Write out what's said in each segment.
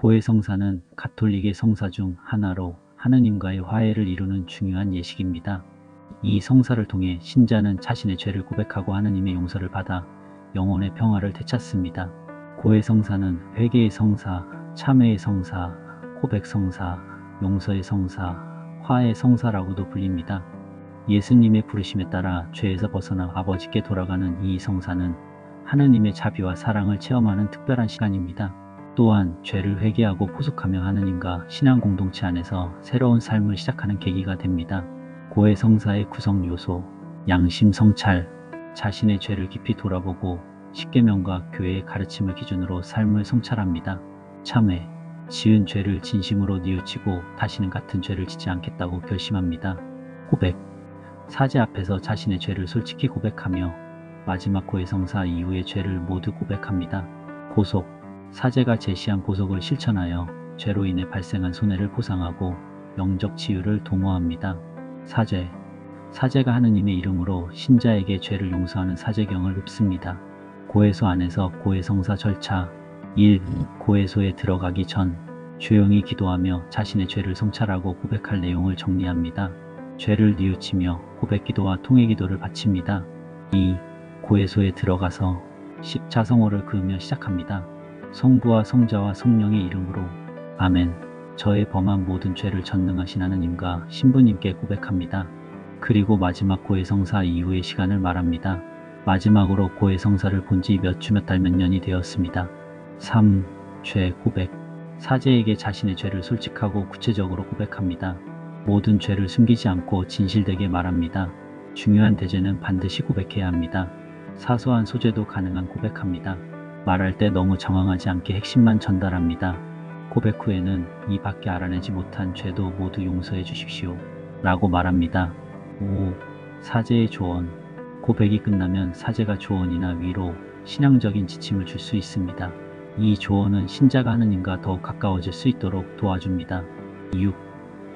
고해 성사는 가톨릭의 성사 중 하나로 하느님과의 화해를 이루는 중요한 예식입니다. 이 성사를 통해 신자는 자신의 죄를 고백하고 하느님의 용서를 받아 영혼의 평화를 되찾습니다. 고해 성사는 회개의 성사, 참회의 성사, 고백 성사, 용서의 성사, 화해의 성사라고도 불립니다. 예수님의 부르심에 따라 죄에서 벗어나 아버지께 돌아가는 이 성사는 하느님의 자비와 사랑을 체험하는 특별한 시간입니다. 또한 죄를 회개하고 포속하며 하느님과 신앙 공동체 안에서 새로운 삶을 시작하는 계기가 됩니다. 고해 성사의 구성 요소, 양심 성찰, 자신의 죄를 깊이 돌아보고 십계명과 교회의 가르침을 기준으로 삶을 성찰합니다. 참회, 지은 죄를 진심으로 뉘우치고 다시는 같은 죄를 짓지 않겠다고 결심합니다. 고백, 사제 앞에서 자신의 죄를 솔직히 고백하며 마지막 고해 성사 이후의 죄를 모두 고백합니다. 보속, 사제가 제시한 보속을 실천하여 죄로 인해 발생한 손해를 보상하고 영적 치유를 도모합니다. 사제, 사제가 하느님의 이름으로 신자에게 죄를 용서하는 사제경을 읊습니다. 고해소 안에서 고해성사 절차 1. 고해소에 들어가기 전 조용히 기도하며 자신의 죄를 성찰하고 고백할 내용을 정리합니다. 죄를 뉘우치며 고백 기도와 통회 기도를 바칩니다. 2. 고해소에 들어가서 십자성호를 그으며 시작합니다. 성부와 성자와 성령의 이름으로 아멘. 저의 범한 모든 죄를 전능하신 하느님과 신부님께 고백합니다. 그리고 마지막 고해성사 이후의 시간을 말합니다. 마지막으로 고해성사를 본 지 몇 주 몇 달 몇 년이 되었습니다. 3. 죄 고백 사제에게 자신의 죄를 솔직하고 구체적으로 고백합니다. 모든 죄를 숨기지 않고 진실되게 말합니다. 중요한 대죄는 반드시 고백해야 합니다. 사소한 소재도 가능한 고백합니다. 말할 때 너무 정황하지 않게 핵심만 전달합니다. 고백 후에는 이 밖에 알아내지 못한 죄도 모두 용서해 주십시오. 라고 말합니다. 5. 사제의 조언. 고백이 끝나면 사제가 조언이나 위로, 신앙적인 지침을 줄 수 있습니다. 이 조언은 신자가 하느님과 더욱 가까워질 수 있도록 도와줍니다. 6.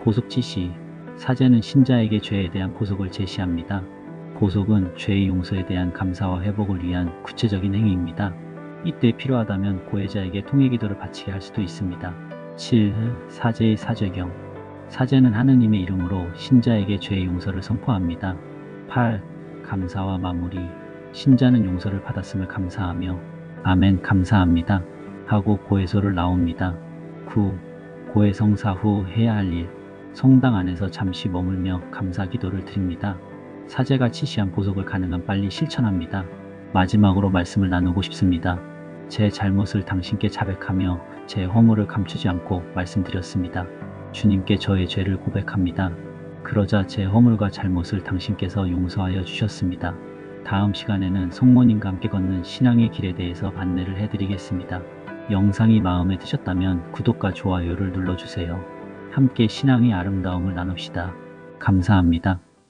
보속 지시. 사제는 신자에게 죄에 대한 보속을 제시합니다. 보속은 죄의 용서에 대한 감사와 회복을 위한 구체적인 행위입니다. 이때 필요하다면 고해자에게 통해 기도를 바치게 할 수도 있습니다. 7. 사제의 사죄경. 사제는 하느님의 이름으로 신자에게 죄의 용서를 선포합니다. 8. 감사와 마무리. 신자는 용서를 받았음을 감사하며 아멘 감사합니다 하고 고해소를 나옵니다. 9. 고해 성사 후 해야 할 일. 성당 안에서 잠시 머물며 감사 기도를 드립니다. 사제가 지시한 보석을 가능한 빨리 실천합니다. 마지막으로 말씀을 나누고 싶습니다. 제 잘못을 당신께 자백하며 제 허물을 감추지 않고 말씀드렸습니다. 주님께 저의 죄를 고백합니다. 그러자 제 허물과 잘못을 당신께서 용서하여 주셨습니다. 다음 시간에는 성모님과 함께 걷는 신앙의 길에 대해서 안내를 해드리겠습니다. 영상이 마음에 드셨다면 구독과 좋아요를 눌러주세요. 함께 신앙의 아름다움을 나눕시다. 감사합니다.